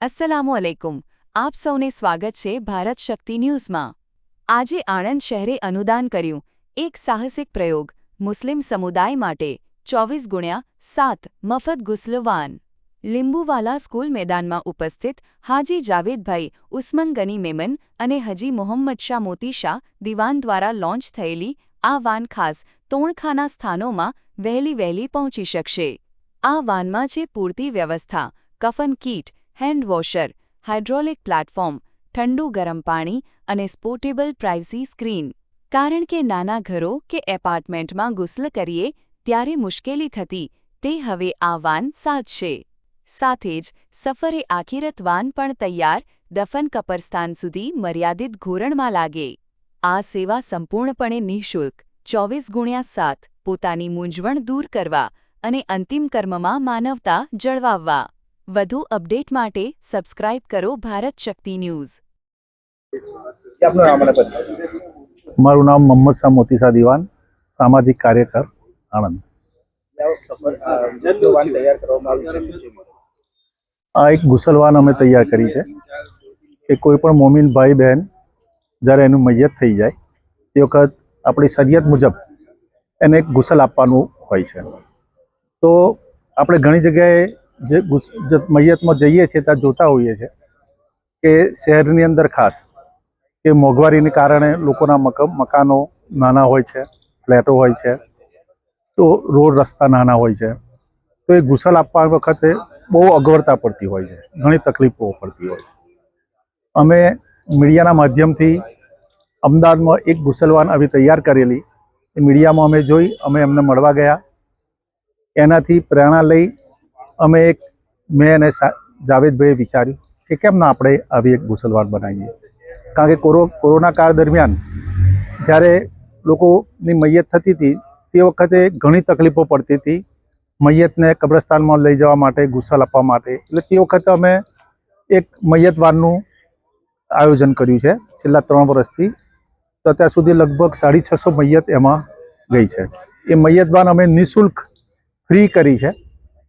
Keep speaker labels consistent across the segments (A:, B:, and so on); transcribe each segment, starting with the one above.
A: અસ્સલામુ અલૈકુમ આપ સૌને સ્વાગત છે ભારત શક્તિ ન્યૂઝમાં. આજે આણંદ શહેરે અનુદાન કર્યું. એક સાહસિક પ્રયોગ. મુસ્લિમ સમુદાય માટે ચોવીસ ગુણ્યા સાત મફત ગુસલવાન. લીંબુવાલા સ્કૂલ મેદાનમાં ઉપસ્થિત હાજી જાવેદભાઈ ઉસ્મન ગની મેમન અને હજી મોહમ્મદ શાહ મોતી શાહ દિવાન દ્વારા લોન્ચ થયેલી આ વાન ખાસ તોણખાના સ્થાનોમાં વહેલી વહેલી પહોંચી શકશે. આ વાનમાં છે પૂરતી વ્યવસ્થા, કફન kit hand washer, hydraulic platform, ઠંડુ ગરમ પાણી અને સ્પોર્ટેબલ પ્રાઇવસી સ્ક્રીન. કારણ કે નાના ઘરો કે એપાર્ટમેન્ટમાં ગુસલ કરીએ ત્યારે મુશ્કેલી થતી, તે હવે આ વાન સાધશે સાથે જ સફરે આખીરત વાન પણ તૈયાર, દફન કપરસ્તાન સુધી મર્યાદિત ઘોરણમાં લાગે. આ સેવા સંપૂર્ણપણે નિઃશુલ્ક, ચોવીસ ગુણ્યા સાત, પોતાની મૂંઝવણ દૂર કરવા અને અંતિમ કર્મમાં માનવતા જળવાવવા. વધુ અપડેટ માટે સબસ્ક્રાઇબ કરો ભારત શક્તિ ન્યૂઝ.
B: મારું નામ મોહમ્મદ શાહ મોતીસા દિવાન સામાજિક કાર્યકર આણંદ?
C: આ
B: એક ગુસલવાન અમે તૈયાર કરી છે કે કોઈ પણ મોમીન ભાઈ બહેન જ્યારે એનું મૈયત થઈ જાય તે વખત આપણી શરીયત મુજબ એને એક ગુસલ આપવાનું હોય છે. તો આપણે ઘણી જગ્યાએ જે મૈયતમાં જઈએ છીએ, ત્યાં જોતા હોઈએ છીએ કે શહેરની અંદર ખાસ કે મોંઘવારીને કારણે લોકોના મક, મકાનો નાના હોય છે, ફ્લેટો હોય છે, તો રોડ રસ્તા નાના હોય છે, તો એ ગુસલ આપવા વખતે બહુ અગવડતા પડતી હોય છે, ઘણી તકલીફો પડતી હોય છે. અમે મીડિયાના માધ્યમથી અમદાવાદમાં એક ગુસલવાન આવી તૈયાર કરેલી, એ મીડિયામાં અમે જોઈ, અમે એમને મળવા ગયા. એનાથી પ્રેરણા લઈ અમે એક મેં અને જાવેદભાઈએ વિચાર્યું કે કેમ ના આપણે આવી એક ગુસલવાન બનાવીએ? કારણ કે કોરો, કોરોના કાળ દરમિયાન જ્યારે લોકોની મૈયત થતી હતી, તે વખતે ઘણી તકલીફો પડતી હતી મૈયતને કબ્રસ્તાનમાં લઈ જવા માટે ગુસલ આપવા માટે. એટલે તે વખતે અમે એક મૈયતવારનું આયોજન કર્યું છે, છેલ્લા ત્રણ વર્ષથી. તો અત્યાર સુધી લગભગ સાડી છસો મૈયત એમાં ગઈ છે. એ મૈયતવાન અમે નિઃશુલ્ક ફ્રી કરી છે.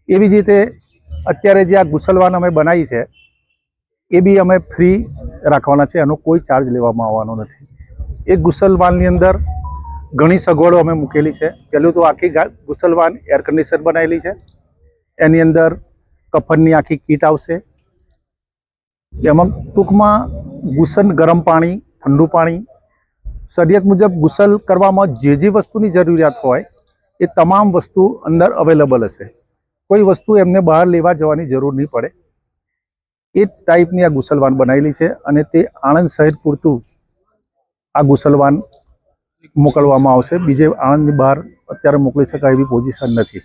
B: એવી જ રીતે અત્યારે જે આ ગુસલવાન અમે બનાવી છે, એ બી અમે ફ્રી રાખવાના છે, એનો કોઈ ચાર્જ લેવામાં આવવાનો નથી. એ ગુસલવાનની અંદર ઘણી સગવડો અમે મૂકેલી છે. પહેલું તો આખી ગુસલવાન એર કન્ડિશનર બનાવેલી છે. એની અંદર કફનની આખી કીટ આવશે. એમાં ટૂંકમાં ગુસલ ગરમ પાણી, ઠંડુ પાણી, શરીયત મુજબ ગુસલ કરવામાં જે જે વસ્તુની જરૂરિયાત હોય, એ તમામ વસ્તુ અંદર અવેલેબલ હશે. કોઈ વસ્તુ એમને બહાર લેવા જવાની જરૂર નહીં પડે. એ ટાઈપની આ ગુસલવાન બનાવેલી છે અને તે આણંદ શહેર પૂરતું આ ગુસલવાન મોકલવામાં આવશે. બીજે આણંદની બહાર અત્યારે મોકલી શકાય એવી પોઝિશન નથી.